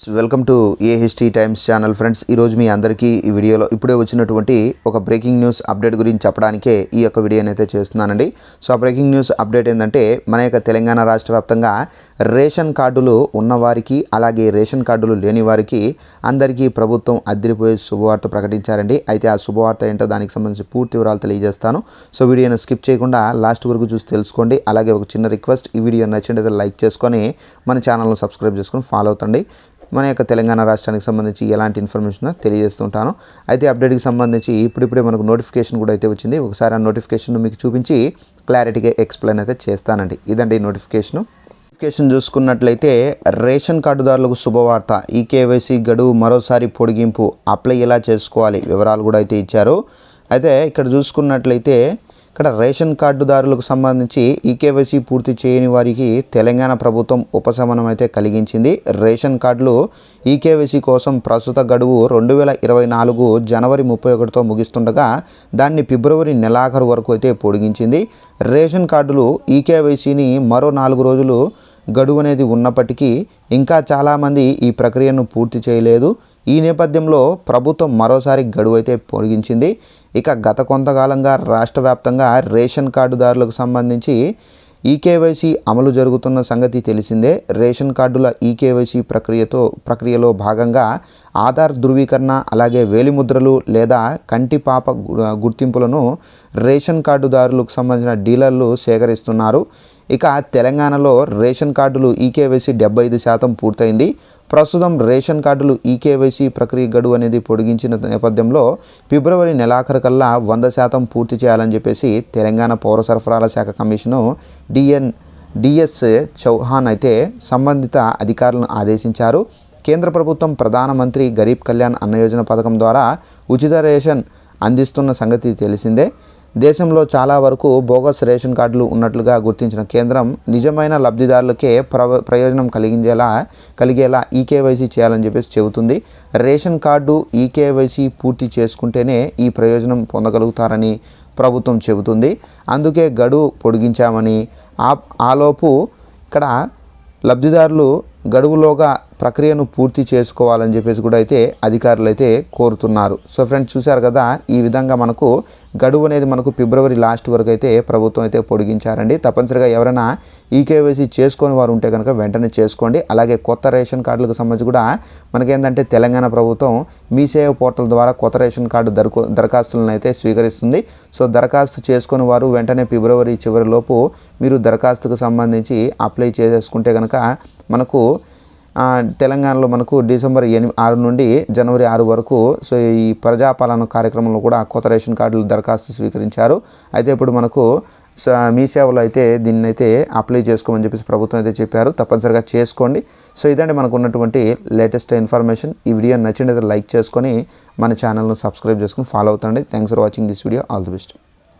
Welcome to AHT times channel friends ఈరోజు మీ అందరికీ ఈ వీడియోలో ఇప్పుడే వచ్చినటువంటి ఒక బ్రేకింగ్ న్యూస్ అప్డేట్ గురించి చెప్పడానికే ఈ యొక్క వీడియోని అయితే చేస్తున్నానండి. సో ఆ బ్రేకింగ్ న్యూస్ అప్డేట్ ఏంటంటే మన యొక్క తెలంగాణ రాష్ట్ర వ్యాప్తంగా రేషన్ కార్డులు ఉన్నవారికి అలాగే రేషన్ కార్డులు లేని వారికి అందరికీ ప్రభుత్వం అద్దరిపోయే శుభవార్త ప్రకటించారండి. అయితే ఆ శుభవార్త ఏంటో దానికి సంబంధించి పూర్తి వివరాలు తెలియజేస్తాను. సో వీడియోని స్కిప్ చేయకుండా లాస్ట్ వరకు చూసి తెలుసుకోండి. అలాగే ఒక చిన్న రిక్వెస్ట్ ఈ వీడియో నచ్చినట్లయితే లైక్ చేసుకొని మన ఛానల్ను సబ్స్క్రైబ్ చేసుకొని ఫాలో అవుతండి మన యొక్క తెలంగాణ రాష్ట్రానికి సంబంధించి ఎలాంటి ఇన్ఫర్మేషన్ తెలియజేస్తుంటాను. అయితే అప్డేట్కి సంబంధించి ఇప్పుడిప్పుడే మనకు నోటిఫికేషన్ కూడా అయితే వచ్చింది. ఒకసారి ఆ నోటిఫికేషన్ మీకు చూపించి క్లారిటీగా ఎక్స్ప్లెయిన్ అయితే చేస్తానండి. ఇదండి నోటిఫికేషను. నోటిఫికేషన్ చూసుకున్నట్లయితే రేషన్ కార్డుదారులకు శుభవార్త. ఈ కేవైసీ గడువు మరోసారి పొడిగింపు. అప్లై ఎలా చేసుకోవాలి? వివరాలు కూడా అయితే ఇచ్చారు. అయితే ఇక్కడ చూసుకున్నట్లయితే ఇక్కడ రేషన్ కార్డుదారులకు సంబంధించి ఈకేవైసీ పూర్తి చేయని వారికి తెలంగాణ ప్రభుత్వం ఉపశమనం అయితే కలిగించింది. రేషన్ కార్డులు ఈకేవైసీ కోసం ప్రస్తుత గడువు రెండు వేల ఇరవై నాలుగు జనవరి ముప్పై ఒకటితో ముగిస్తుండగా దాన్ని ఫిబ్రవరి నెలాఖరు వరకు అయితే పొడిగించింది. రేషన్ కార్డులు ఈకేవైసీని మరో నాలుగు రోజులు గడువు అనేది ఉన్నప్పటికీ ఇంకా చాలామంది ఈ ప్రక్రియను పూర్తి చేయలేదు. ఈ నేపథ్యంలో ప్రభుత్వం మరోసారి గడువు అయితే పొడిగించింది. ఇక గత కొంతకాలంగా రాష్ట్ర వ్యాప్తంగా రేషన్ కార్డుదారులకు సంబంధించి ఈకేవైసీ అమలు జరుగుతున్న సంగతి తెలిసిందే. రేషన్ కార్డుల ఈకేవైసీ ప్రక్రియతో ప్రక్రియలో భాగంగా ఆధార్ ధృవీకరణ అలాగే వేలిముద్రలు లేదా కంటి పాప గుర్తింపులను రేషన్ కార్డుదారులకు సంబంధించిన డీలర్లు సేకరిస్తున్నారు. ఇక తెలంగాణలో రేషన్ కార్డులు ఈకేవైసీ డెబ్బై ఐదు శాతం పూర్తయింది. ప్రస్తుతం రేషన్ కార్డులు ఈకేవైసీ ప్రక్రియ గడువు అనేది పొడిగించిన నేపథ్యంలో ఫిబ్రవరి నెలాఖరు కల్లా వంద శాతం పూర్తి చేయాలని చెప్పేసి తెలంగాణ పౌర సరఫరాల శాఖ కమిషను డిఎన్ డిఎస్ చౌహాన్ అయితే సంబంధిత అధికారులను ఆదేశించారు. కేంద్ర ప్రభుత్వం ప్రధానమంత్రి గరీబ్ కళ్యాణ్ అన్న యోజన పథకం ద్వారా ఉచిత రేషన్ అందిస్తున్న సంగతి తెలిసిందే. దేశంలో చాలా వరకు బోగస్ రేషన్ కార్డులు ఉన్నట్లుగా గుర్తించిన కేంద్రం నిజమైన లబ్ధిదారులకే ప్ర ప్రయోజనం కలిగించేలా కలిగేలా ఈకేవైసీ చేయాలని చెప్పేసి చెబుతుంది. రేషన్ కార్డు ఈకేవైసీ పూర్తి చేసుకుంటేనే ఈ ప్రయోజనం పొందగలుగుతారని ప్రభుత్వం చెబుతుంది. అందుకే గడువు పొడిగించామని ఆ ఆలోపు ఇక్కడ లబ్ధిదారులు గడువులోగా ప్రక్రియను పూర్తి చేసుకోవాలని చెప్పేసి కూడా అయితే అధికారులు అయితే కోరుతున్నారు. సో ఫ్రెండ్స్ చూశారు కదా ఈ విధంగా మనకు గడువు అనేది మనకు ఫిబ్రవరి లాస్ట్ వరకు అయితే ప్రభుత్వం అయితే పొడిగించారండి. తప్పనిసరిగా ఎవరైనా ఈకేవైసీ చేసుకొని వారు ఉంటే కనుక వెంటనే చేసుకోండి. అలాగే కొత్త రేషన్ కార్డులకు సంబంధించి కూడా మనకేంటంటే తెలంగాణ ప్రభుత్వం మీ సేవ పోర్టల్ ద్వారా కొత్త రేషన్ కార్డు దరఖా దరఖాస్తులను అయితే స్వీకరిస్తుంది. సో దరఖాస్తు చేసుకుని వారు వెంటనే ఫిబ్రవరి చివరిలోపు మీరు దరఖాస్తుకు సంబంధించి అప్లై చేసేసుకుంటే కనుక మనకు తెలంగాణలో మనకు డిసెంబర్ ఎనిమిది ఆరు నుండి జనవరి ఆరు వరకు సో ఈ ప్రజాపాలన కార్యక్రమంలో కూడా కొత్త రేషన్ కార్డులు దరఖాస్తు స్వీకరించారు. అయితే ఇప్పుడు మనకు స- మీ సేవలో అయితే దీన్ని అయితే అప్లై చేసుకోమని చెప్పేసి ప్రభుత్వం అయితే చెప్పారు. తప్పనిసరిగా చేసుకోండి. సో ఇదండి మనకు ఉన్నటువంటి లేటెస్ట్ ఇన్ఫర్మేషన్. ఈ వీడియో నచ్చినది లైక్ చేసుకొని మన ఛానల్ను సబ్స్క్రైబ్ చేసుకుని follow అవుతండి. Thanks for watching this video. All the best.